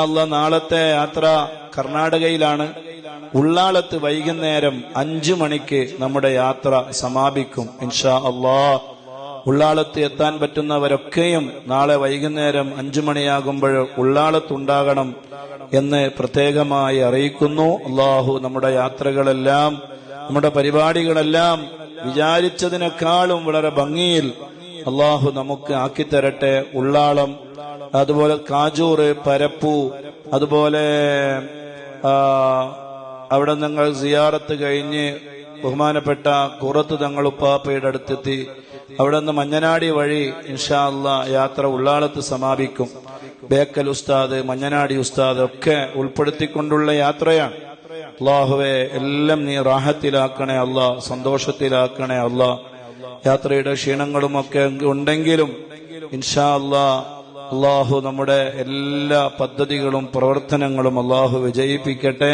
അല്ലാ നാളത്തെ യാത്ര കർണാടകയിലാണ്. ഉള്ളാളത്ത് വൈകുന്നേരം അഞ്ചു മണിക്ക് നമ്മുടെ യാത്ര സമാപിക്കും ഇൻഷാ അള്ളാ ഉള്ളാളത്ത് എത്താൻ പറ്റുന്നവരൊക്കെയും നാളെ വൈകുന്നേരം അഞ്ചു മണിയാകുമ്പോൾ ഉള്ളാളത്തുണ്ടാകണം എന്ന് പ്രത്യേകമായി അറിയിക്കുന്നു. അള്ളാഹു നമ്മുടെ യാത്രകളെല്ലാം നമ്മുടെ പരിപാടികളെല്ലാം വിചാരിച്ചതിനേക്കാളും വളരെ ഭംഗിയിൽ അള്ളാഹു നമുക്ക് ആക്കിത്തരട്ടെ ഉള്ളാളം അതുപോലെ കാജൂറ് പരപ്പു അതുപോലെ അവിടെ നിങ്ങൾ സിയാറത്ത് കഴിഞ്ഞ് ബഹുമാനപ്പെട്ട കുറത്ത് തങ്ങൾ ഉപ്പാപ്പയുടെ അടുത്തെത്തി. അവിടെ നിന്ന് മഞ്ഞനാടി വഴി ഇൻഷാല്ല യാത്ര ഉള്ളാളത്ത് സമാപിക്കും. ബേക്കൽ ഉസ്താദ് മഞ്ഞനാടി ഉസ്താദ് ഒക്കെ ഉൾപ്പെടുത്തിക്കൊണ്ടുള്ള യാത്രയാണ്. അള്ളാഹുവെ എല്ലാം നീ റാഹത്തിലാക്കണേ അല്ല സന്തോഷത്തിലാക്കണേ അല്ല. യാത്രയുടെ ക്ഷീണങ്ങളുമൊക്കെ ഉണ്ടെങ്കിലും ഇൻഷാ അല്ലാ അള്ളാഹു നമ്മുടെ എല്ലാ പദ്ധതികളും പ്രവർത്തനങ്ങളും അള്ളാഹു വിജയിപ്പിക്കട്ടെ.